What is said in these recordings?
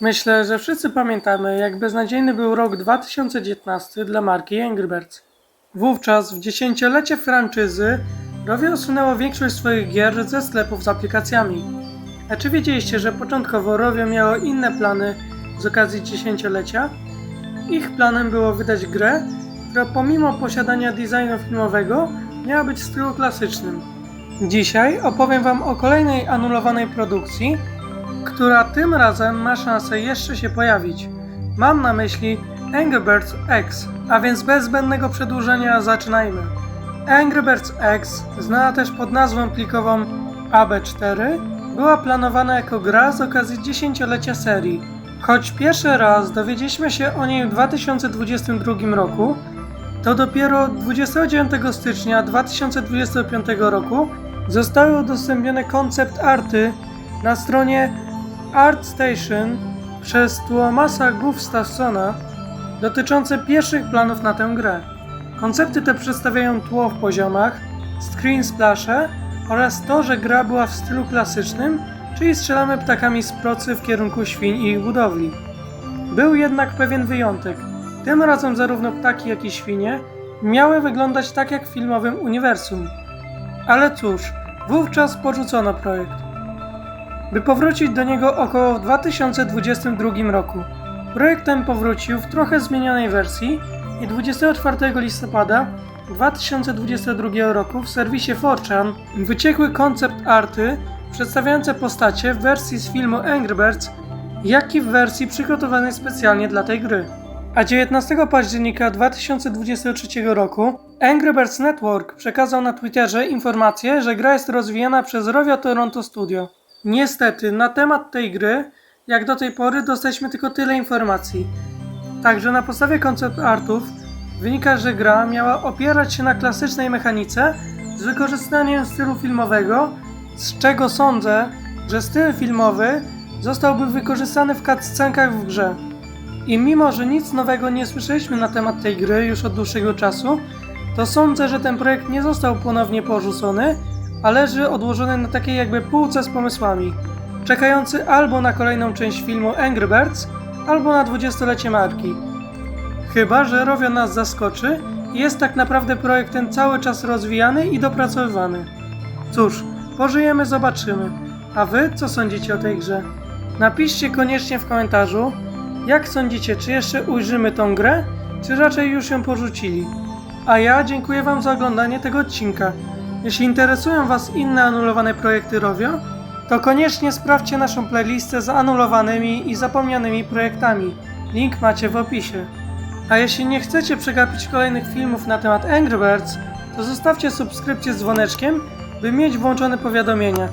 Myślę, że wszyscy pamiętamy, jak beznadziejny był rok 2019 dla marki Angry Birds. Wówczas, w dziesięciolecie franczyzy, Rovio usunęło większość swoich gier ze sklepów z aplikacjami. A czy wiedzieliście, że początkowo Rovio miało inne plany z okazji dziesięciolecia? Ich planem było wydać grę, która pomimo posiadania designu filmowego miała być w stylu klasycznym. Dzisiaj opowiem Wam o kolejnej anulowanej produkcji, która tym razem ma szansę jeszcze się pojawić. Mam na myśli Angry Birds X, a więc bez zbędnego przedłużenia zaczynajmy. Angry Birds X, znana też pod nazwą plikową AB4, była planowana jako gra z okazji dziesięciolecia serii. Choć pierwszy raz dowiedzieliśmy się o niej w 2022 roku, to dopiero 29 stycznia 2025 roku zostały udostępnione koncept arty na stronie ArtStation przez Tuomasa Gustafsona dotyczące pierwszych planów na tę grę. Koncepty te przedstawiają tło w poziomach, screen splashe oraz to, że gra była w stylu klasycznym, czyli strzelamy ptakami z procy w kierunku świń i ich budowli. Był jednak pewien wyjątek. Tym razem zarówno ptaki, jak i świnie miały wyglądać tak jak w filmowym uniwersum. Ale cóż, wówczas porzucono projekt by powrócić do niego około w 2022 roku. Projekt ten powrócił w trochę zmienionej wersji i 24 listopada 2022 roku w serwisie 4chan wyciekły koncept arty przedstawiające postacie w wersji z filmu Angry Birds, jak i w wersji przygotowanej specjalnie dla tej gry. A 19 października 2023 roku Angry Birds Network przekazał na Twitterze informację, że gra jest rozwijana przez Rovio Toronto Studio. Niestety, na temat tej gry, jak do tej pory, dostaliśmy tylko tyle informacji. Także na podstawie koncept artów wynika, że gra miała opierać się na klasycznej mechanice z wykorzystaniem stylu filmowego, z czego sądzę, że styl filmowy zostałby wykorzystany w cutscenkach w grze. I mimo, że nic nowego nie słyszeliśmy na temat tej gry już od dłuższego czasu, to sądzę, że ten projekt nie został ponownie porzucony, a leży odłożony na takiej jakby półce z pomysłami, czekający albo na kolejną część filmu Angry Birds, albo na dwudziestolecie marki. Chyba, że Rovio nas zaskoczy i jest tak naprawdę projekt ten cały czas rozwijany i dopracowywany. Cóż, pożyjemy, zobaczymy. A wy co sądzicie o tej grze? Napiszcie koniecznie w komentarzu, jak sądzicie, czy jeszcze ujrzymy tą grę, czy raczej już ją porzucili. A ja dziękuję Wam za oglądanie tego odcinka. Jeśli interesują Was inne anulowane projekty Rovio, to koniecznie sprawdźcie naszą playlistę z anulowanymi i zapomnianymi projektami. Link macie w opisie. A jeśli nie chcecie przegapić kolejnych filmów na temat Angry Birds, to zostawcie subskrypcję z dzwoneczkiem, by mieć włączone powiadomienia.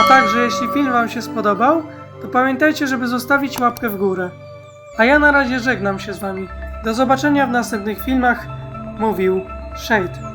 A także jeśli film Wam się spodobał, to pamiętajcie, żeby zostawić łapkę w górę. A ja na razie żegnam się z Wami. Do zobaczenia w następnych filmach. Mówił Shade.